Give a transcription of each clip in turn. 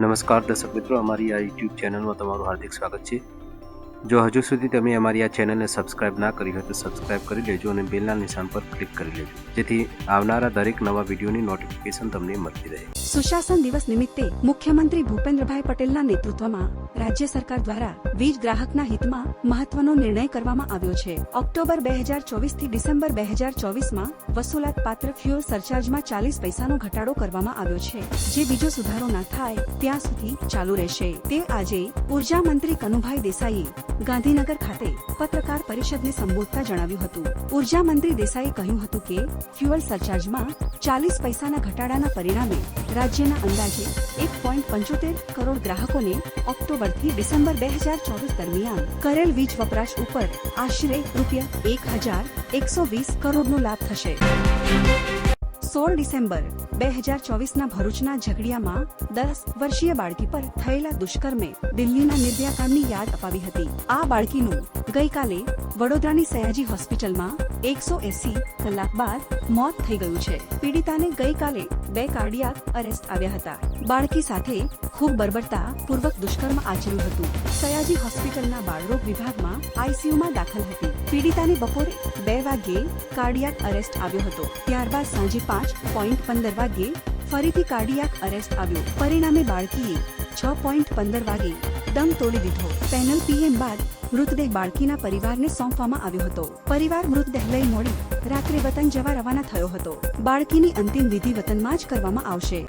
નમસ્કાર દર્શક મિત્રો, અમારી આ યુટ્યુબ ચેનલમાં તમારું હાર્દિક સ્વાગત છે. જો હજુ સુધી તમે અમારી આ ચેનલને સબસ્ક્રાઇબ ના કરી હોય તો સબસ્ક્રાઇબ કરી લેજો અને બેલના નિશાન પર ક્લિક કરી લેજો. જેથી આવનારા દરેક નવા વિડીયોની નોટિફિકેશન તમને મળતી રહે. સુશાસન દિવસ નિમિત્તે મુખ્યમંત્રી ભૂપેન્દ્રભાઈ પટેલના નેતૃત્વમાં રાજ્ય સરકાર દ્વારા વીજ ગ્રાહકના હિતમાં મહત્વનો નિર્ણય કરવામાં આવ્યો છે. ઓક્ટોબર બે હજાર ચોવીસથી ડિસેમ્બર બે હજાર ચોવીસમાં વસૂલાત પાત્ર ફ્યુઅલ સરચાર્જમાં ચાલીસ પૈસાનો ઘટાડો કરવામાં આવ્યો છે. જે બીજો સુધારો ના થાય, ત્યાં સુધી ચાલુ રહેશે. તે આજે ઊર્જા મંત્રી કનુભાઈ દેસાઈએ ગાંધીનગર ખાતે પત્રકાર પરિષદને સંબોધતા જણાવ્યું હતું. ઊર્જા મંત્રી દેસાઈએ કહ્યું હતું કે, ફ્યુઅલ સરચાર્જમાં ચાલીસ પૈસાના ઘટાડાના પરિણામે રાજ્યના અંદાજે એક પોઈન્ટ પંચોતેર કરોડ ગ્રાહકોને ઓક્ટોબરથી ડિસેમ્બર બે હજાર ચોવીસ દરમિયાન કરેલ વીજ વપરાશ ઉપર આશરે રૂપિયા એક હજાર એકસો વીસ કરોડનો લાભ થશે. સોળ ડિસેમ્બર બે હજાર ચોવીસના ભરૂચના ઝઘડિયામાં દસ વર્ષીય બાળકી પર થયેલા દુષ્કર્મે દિલ્હીના નિર્ભયાકાંડની યાદ અપાવી હતી. આ બાળકીનું ગઈકાલે વડોદરાની સયાજી હોસ્પિટલમાં એકસો એસી કલાક બાદ મોત થઈ ગયું છે. પીડિતાને ગઈકાલે બે કાર્ડિયાક અરેસ્ટ આવ્યા હતા. બાળકી સાથે ખૂબ બરબરતા પૂર્વક દુષ્કર્મ આચર્યું હતું. સયાજી હોસ્પિટલના બાળરોગ વિભાગમાં આઈસીયુમાં દાખલ હતી. પીડિતાને બપોરે બે વાગ્યે કાર્ડિયાક અરેસ્ટ આવ્યો હતો. ત્યારબાદ સાંજે પાંચ પોઈન્ટ પંદર વાગ્યે ફરીથી કાર્ડિયાક અરેસ્ટ આવ્યો. પરિણામે બાળકીએ છ પોઈન્ટ પંદર વાગે દમ તોડી દીધો. પેનલ પીએમ બાદ મૃતદેહ બાળકીના પરિવારને સોંપવામાં આવ્યો હતો. પરિવાર મૃતદેહ લઈ મોડી રાત્રે વતન જવા રવાના થયો હતો. બાળકીની અંતિમ વિધિ વતનમાં જ કરવામાં આવશે.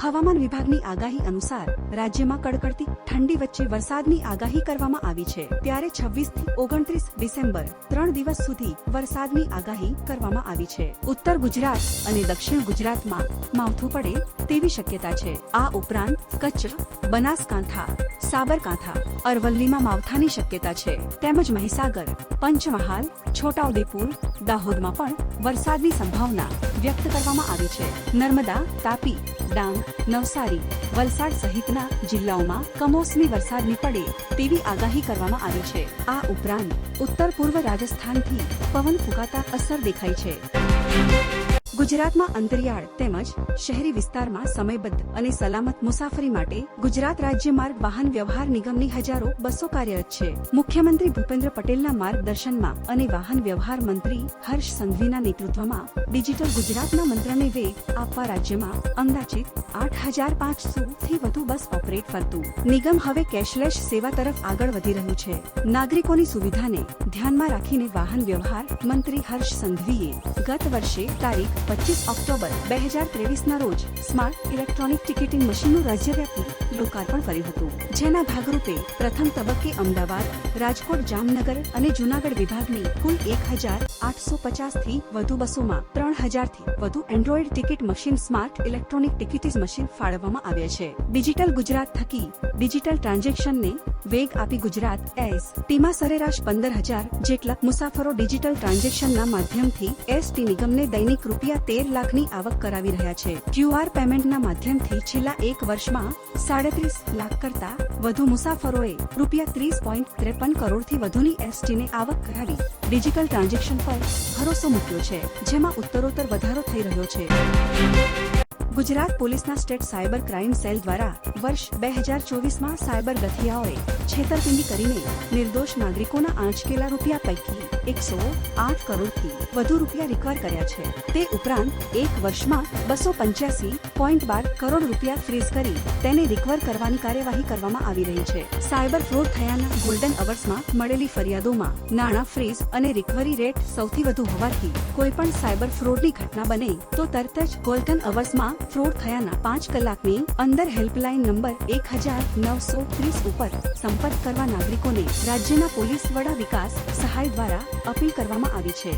હવામાન વિભાગની આગાહી અનુસાર રાજ્યમાં કડકડતી ઠંડી વચ્ચે વરસાદની આગાહી કરવામાં આવી છે. ત્યારે છવ્વીસથી ઓગણત્રીસ ડિસેમ્બર ત્રણ દિવસ સુધી વરસાદની આગાહી કરવામાં આવી છે. ઉત્તર ગુજરાત અને દક્ષિણ ગુજરાતમાં માવઠું પડે તેવી શક્યતા છે. આ ઉપરાંત કચ્છ, બનાસકાંઠા, સાબરકાંઠા, અરવલ્લીમાં માવઠાની શક્યતા છે. તેમજ મહીસાગર, પંચમહાલ, છોટાઉદેપુર, દાહોદમાં પણ વરસાદની સંભાવના વ્યક્ત કરવામાં આવી છે. નર્મદા, તાપી, ડાંગ નવસારી, વલસાડ સહિતના જિલ્લાઓમાં કમોસમી વરસાદ નીપડે તેવી આગાહી કરવામાં આવી છે. આ ઉપરાંત ઉત્તર પૂર્વ રાજસ્થાનથી પવન ફૂંકાતા અસર દેખાય છે. ગુજરાતમાં અંતરિયાળ તેમજ શહેરી વિસ્તારમાં સમયબદ્ધ અને સલામત મુસાફરી માટે ગુજરાત રાજ્ય માર્ગ વાહન વ્યવહાર નિગમની હજારો બસો કાર્યરત છે. મુખ્યમંત્રી ભૂપેન્દ્ર પટેલના માર્ગદર્શનમાં અને વાહન વ્યવહાર મંત્રી હર્ષ સંઘવીના નેતૃત્વમાં ડિજિટલ ગુજરાતના મંત્રને વેગ આપવા રાજ્યમાં અંદાજિત આઠ હજાર પાંચસો થી વધુ બસ ઓપરેટ ફરતું નિગમ હવે કેશલેસ સેવા તરફ આગળ વધી રહ્યું છે. નાગરિકોની સુવિધાને ધ્યાનમાં રાખીને વાહન વ્યવહાર મંત્રી હર્ષ સંઘવીએ ગત વર્ષે તારીખ પચીસ ઓક્ટોબર બે હજાર ત્રેવીસના રોજ સ્માર્ટ ઇલેક્ટ્રોનિક ટિકિટિંગ મશીનનું રાજ્યવ્યાપી લોકાર્પણ કર્યું હતું. જેના ભાગરૂપે પ્રથમ તબક્કે અમદાવાદ, રાજકોટ, જામનગર અને જૂનાગઢ વિભાગની કુલ એક હજાર આઠસો પચાસથી વધુ બસોમાં ત્રણ હજારથી વધુ android ticket machine, smart electronic tickets machine ફાળવવામાં આવ્યા છે. ડિજિટલ ગુજરાત થકી ડિજિટલ ટ્રાન્ઝેક્શનને વેગ આપી ગુજરાત એસ. ટીમાં સરેરાશ પંદર હજાર જેટલા મુસાફરો ડિજિટલ ટ્રાન્ઝેક્શનના માધ્યમથી એસટી નિગમને દૈનિક રૂપિયા તેર લાખની આવક કરાવી રહ્યા છે. ક્યુઆર પેમેન્ટના માધ્યમથી છેલ્લા એક વર્ષમાં સાડત્રીસ લાખ કરતા વધુ મુસાફરોએ રૂપિયા ત્રીસ પોઈન્ટ ત્રેપન કરોડથી વધુની એસટીને આવક કરાવી. ડિજિટલ ટ્રાન્ઝેક્શન પર ભરોસો મૂક્યો છે જેમાં ઉત્તરોત્તર વધારો થઈ રહ્યો છે. ગુજરાત પોલીસના સ્ટેટ સાયબર ક્રાઇમ સેલ દ્વારા વર્ષ બે હજાર ચોવીસમાં સાયબર ગથિયાઓએ છેતરપિંડી કરીને નિર્દોષ નાગરિકોના આંચકેલા રૂપિયા પૈકી એકસો આઠ કરોડથી વધુ રૂપિયા રિકવર કર્યા છે. તે ઉપરાંત એક વર્ષમાં બસો પંચ્યાસી પોઈન્ટ બાર કરોડ રૂપિયા ફ્રીઝ કરી તેને રિકવર કરવાની કાર્યવાહી કરવામાં આવી રહી છે. સાયબર ફ્રોડ થયાના ગોલ્ડન અવર્સમાં મળેલી ફરિયાદોમાં નાણાં ફ્રીઝ અને રિકવરી રેટ સૌથી વધુ હોવાથી કોઈ પણ સાયબર ફ્રોડની ઘટના બને તો તરત જ ગોલ્ડન અવર્સમાં ફ્રોડ થયાના પાંચ કલાકની અંદર હેલ્પલાઇન નંબર એક હજાર નવસો ત્રીસ ઉપર સંપર્ક કરવા નાગરિકોને રાજ્યના પોલીસ વડા વિકાસ સહાય દ્વારા અપીલ કરવામાં આવી છે.